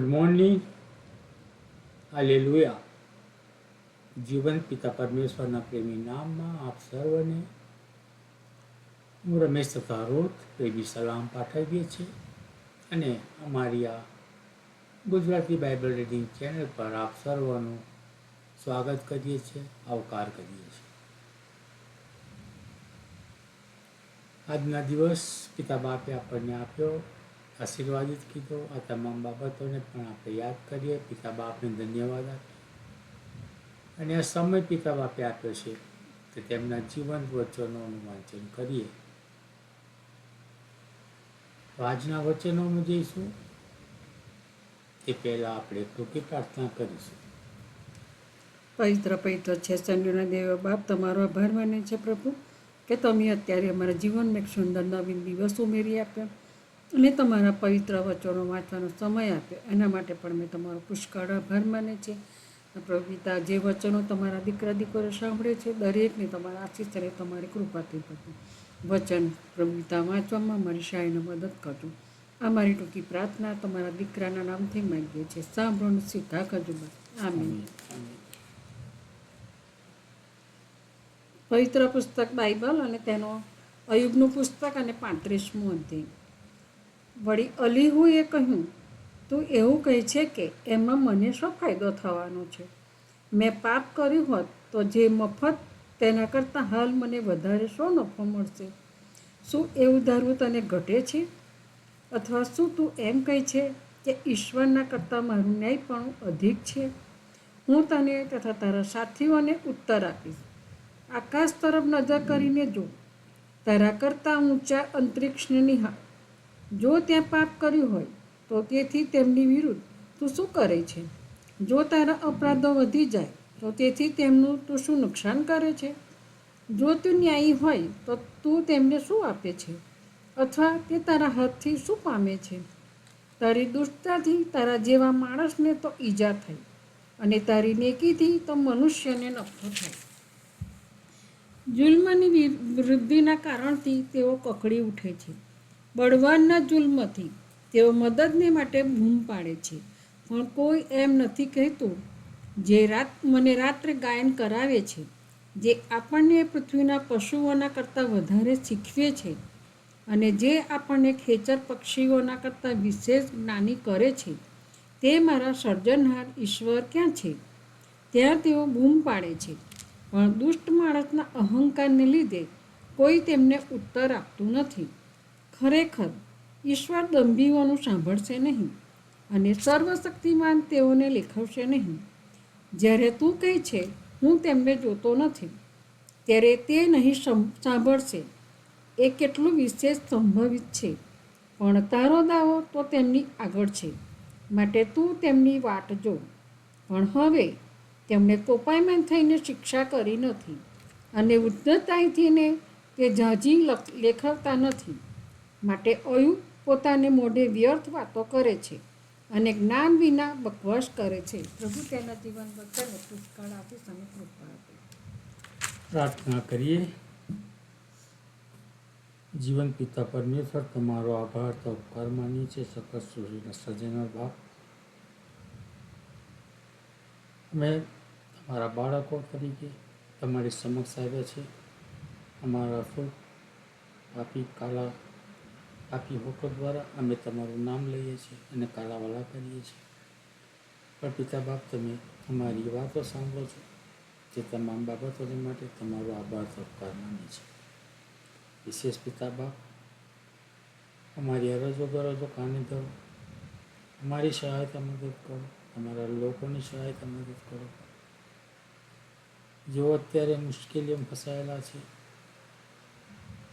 Morning hallelujah જીવન પિતા પરમેશ્વરના પ્રેમી નામમાં આપ સર્વને હું રમેશ તથા રોત પ્રેમી સલામ પાઠવીએ છીએ અને અમારી આ ગુજરાતી બાઇબલ રીડિંગ ચેનલ પર આપ સર્વનું સ્વાગત કરીએ છીએ, આવકાર કરીએ છીએ. આજના દિવસ પિતા બાપે આપણને આપ્યો આશીર્વાદિત કીધો. આ તમામ બાબતોને પણ આપણે યાદ કરીએ. પિતા બાપને ધન્યવાદ આપીએ. અને આ સમય પિતા બાપે આપ્યો છે કે તેમના જીવન વચનોનું વાંચન કરીએ. તો આજના વચનોમાં જઈશું. તે પહેલાં આપણે ટૂંકી પ્રાર્થના કરીશું. પવિત્ર પવિત્ર, છે સૈન્યોના દેવ બાપ, તમારો આભાર માને છે પ્રભુ કે તમે અત્યારે અમારા જીવનમાં એક સુંદર નવીન દિવસ ઉમેરી આપ્યો. અને તમારા પવિત્ર વચનો વાંચવાનો સમય આપ્યો. એના માટે પણ મેં તમારો પુષ્કળ આભાર માને છે. પ્રભુ જે વચનો તમારા દીકરા દીકરો સાંભળે છે, દરેકને તમારા આશીષ અને તમારી કૃપાથી પ્રભુ વચન પ્રભુ વાંચવામાં મારી શાહીને મદદ કરજો. આ મારી ટૂંકી પ્રાર્થના તમારા દીકરાના નામથી માંગીએ છીએ. સાંભળોને સીધા કરજો આમીન. પવિત્ર પુસ્તક બાઇબલ અને તેનો અયુગનું પુસ્તક અને પાંત્રીસમું અધ્યાય. વળી અલીહુએ કહ્યું, તું એવું કહે છે કે એમાં મને શું ફાયદો થવાનો છે? મેં પાપ કર્યું હોત તો જે મફત તેના કરતાં હાલ મને વધારે શો નફો મળશે? શું એવું ધારવું તને ઘટે છે? અથવા શું તું એમ કહે છે કે ઈશ્વરના કરતાં મારું ન્યાયપણું અધિક છે? હું તને તથા તારા સાથીઓને ઉત્તર આપીશ. આકાશ તરફ નજર કરીને જો, તારા કરતાં ઊંચા અંતરિક્ષને નિહાળ જો ત્યાં પાપ કર્યું હોય, તો તેથી તેમની વિરુદ્ધ તું શું કરે છે? જો તારા અપરાધો વધી જાય, તો તેથી તેમનું તું શું નુકસાન કરે છે? જો તું ન્યાયી હોય, તો તું તેમને શું આપે છે? અથવા તે તારા હાથથી શું પામે છે? તારી દુષ્ટતાથી તારા જેવા માણસને તો ઈજા થઈ અને તારી નેકીથી તો મનુષ્યને નફો થાય. જુલ્મની વૃદ્ધિના કારણથી તેઓ કકડી ઉઠે છે. બળવાનના જુલ્મથી તેઓ મદદને માટે બૂમ પાડે છે. પણ કોઈ એમ નથી કહેતું જે રાત, મને રાત્રે ગાયન કરાવે છે, જે આપણને પૃથ્વીના પશુઓના કરતાં વધારે શીખવે છે અને જે આપણને ખેચર પક્ષીઓના કરતાં વિશેષ જ્ઞાની કરે છે. તે મારા સર્જનહાર ઈશ્વર ક્યાં છે? ત્યાં તેઓ બૂમ પાડે છે. પણ દુષ્ટ માણસના અહંકારને લીધે કોઈ તેમને ઉત્તર આપતું નથી. ખરેખર ઈશ્વર દંભીઓનું સાંભળશે નહીં અને સર્વશક્તિમાન તેઓને લેખવશે નહીં. જ્યારે તું કહે છે, હું તેમને જોતો નથી, ત્યારે તે નહીં સાંભળશે. એ કેટલું વિશેષ સંભવિત છે. પણ તારો દાવો તો તેમની આગળ છે. માટે તું તેમની વાટ જો. પણ હવે તેમણે કોપાયમાન થઈને શિક્ષા કરી નથી અને ઉદ્ધતાઈથીને તે જાજી લેખવતા નથી. માટે અયુ પોતાને મોઢે વ્યર્થ વાતો કરે છે અને જ્ઞાન વિના બકવાસ કરે છે. પ્રભુ તેના જીવન બધાને પુષ્કળ આપી અને કૃપા આપે. પ્રાર્થના કરીએ. જીવન પિતા પરમેશ્વર, તમારો આભાર, તો ઉપકાર માનીએ છીએ. સકસ સૃષ્ટિના સર્જનર બાપ. અમે તમારા બાળકો તરીકે તમારી સમક્ષ આવ્યા છે અમારા શું પાપી કાલા પાપી હોટો દ્વારા અમે તમારું નામ લઈએ છીએ અને કાલાવાલા કરીએ છીએ. પણ પિતા બાપ, તમે અમારી વાતો સાંભળો છો. તે તમામ બાબતોને માટે તમારો આભાર તો માને છે. વિશેષ પિતા બાપ, અમારી અરજો ગરજો કાને ધરો. અમારી સહાયતા મદદ કરો. અમારા લોકોની સહાયતા મદદ કરો. જેઓ અત્યારે મુશ્કેલીઓમાં ફસાયેલા છે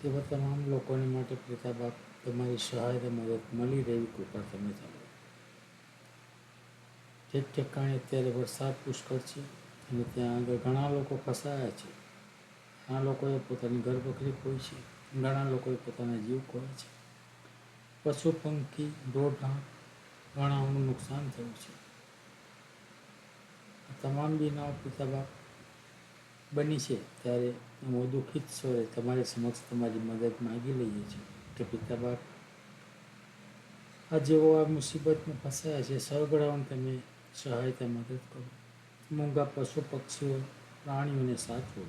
તેવા તમામ લોકોને માટે પિતા બાપ તમારી સહાય મદદ મળી રહેવી કૃપા તમે ચાલો ઠેક ઠેકાણે અત્યારે વરસાદ પુષ્કળ છે અને ત્યાં આગળ ઘણા લોકો ફસાયા છે. ઘણા લોકોએ પોતાની ઘર બકરી ખોઈ છે. ઘણા લોકોએ પોતાના જીવ ખોયા છે. પશુ પંખી દોઢા ઘણાનું નુકસાન થયું છે. તમામ બીનાઓ પિતા બાપ બની છે ત્યારે અમે દુઃખિત સ્વરે તમારી સમક્ષ તમારી મદદ માગી લઈએ છીએ. કે પિતા બાપ આ જેઓ આ મુસીબતમાં ફસાયા છે સગડાઓને તમે સહાયતા મદદ કરો. મૂંગા પશુ પક્ષીઓ, પ્રાણીઓને સાચવો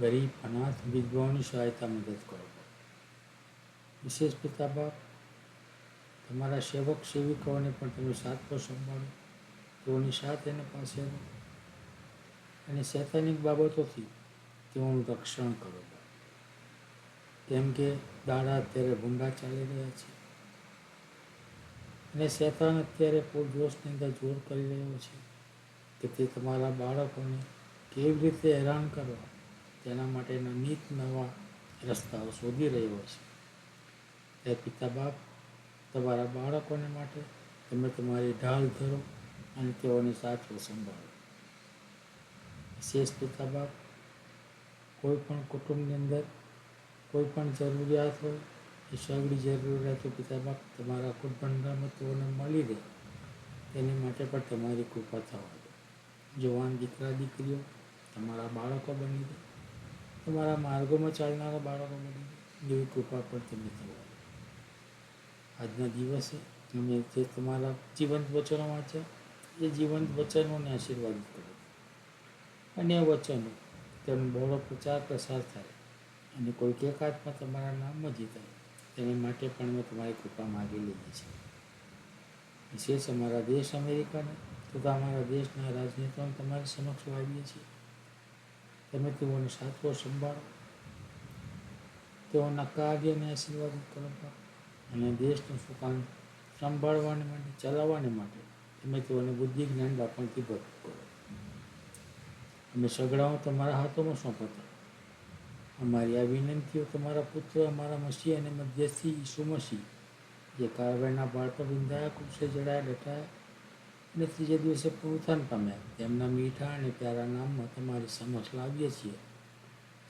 ગરીબ, અનાથ, વિધવાઓની સહાયતા મદદ કરો. વિશેષ પિતા બાપ તમારા સેવક સેવિકાઓને પણ તમે સાચવો સંભાળો. તેઓની સાથ એને પાસે અને શૈતાનિક બાબતોથી તેઓનું રક્ષણ કરો. કેમ કે દાડા અત્યારે ભૂંડા ચાલી રહ્યા છે. અને શેતાન અત્યારે પૂરજોશની અંદર જોર કરી રહ્યો છે કે તે તમારા બાળકોને કેવી રીતે હેરાન કરવા તેના માટેના નીત નવા રસ્તાઓ શોધી રહ્યો છે. તે પિતા બાપ તમારા બાળકોને માટે તમે તમારી ઢાલ ધરો અને તેઓને સાચવો સંભાળો. વિશેષ પિતા બાપ કોઈ પણ કુટુંબની અંદર કોઈ પણ જરૂરિયાત હોય, એ સગડી જરૂરિયાતો પિતા બાપ તમારા કુટુંબમાં તેઓને મળી રહે. તેની માટે પણ તમારી કૃપા થવા જવાન દીકરા દીકરીઓ, તમારા બાળકો બની રહે. તમારા માર્ગોમાં ચાલનારા બાળકો બની એવી કૃપા પણ તમે થવા દો. આજના દિવસે અમે જે તમારા જીવંત વચનો વાંચ્યા એ જીવંત વચનોને આશીર્વાદ કરો. અને આ વચનો, તેનો બહોળો પ્રચાર પ્રસાર થાય. અને કોઈ એકાદમાં તમારા નામમાં જીતાય તેની માટે પણ મેં તમારી કૃપા માગી લીધી છે. વિશેષ અમારા દેશ અમેરિકાને તથા અમારા દેશના રાજનેતાઓને તમારી સમક્ષ વાવીએ છીએ. તમે તેઓને સાચવો સંભાળો. તેઓના કાર્યને આશીર્વાદિત કરો. અને દેશનું સુકાન સંભાળવાને માટે, ચલાવવાને માટે તમે તેઓને બુદ્ધિ જ્ઞાન દાપણથી ભરપૂર કરો. અમે સગડાઓ તમારા હાથોમાં સોંપતા અમારી આ વિનંતીઓ તમારા પુત્ર અમારા મસીહ અને મધ્યસ્થી ઈસુ મસીહ જે બાળ પર વિંધાયા કૃષે જડાયા ડટાયા અને ત્રીજે દિવસે પુનરુત્થાન પામ્યા. તેમના મીઠા અને પ્યારા નામમાં તમારી સમક્ષ લાવીએ છીએ.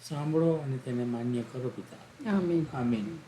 સાંભળો અને તેને માન્ય કરો પિતા. આમીન. આમીન.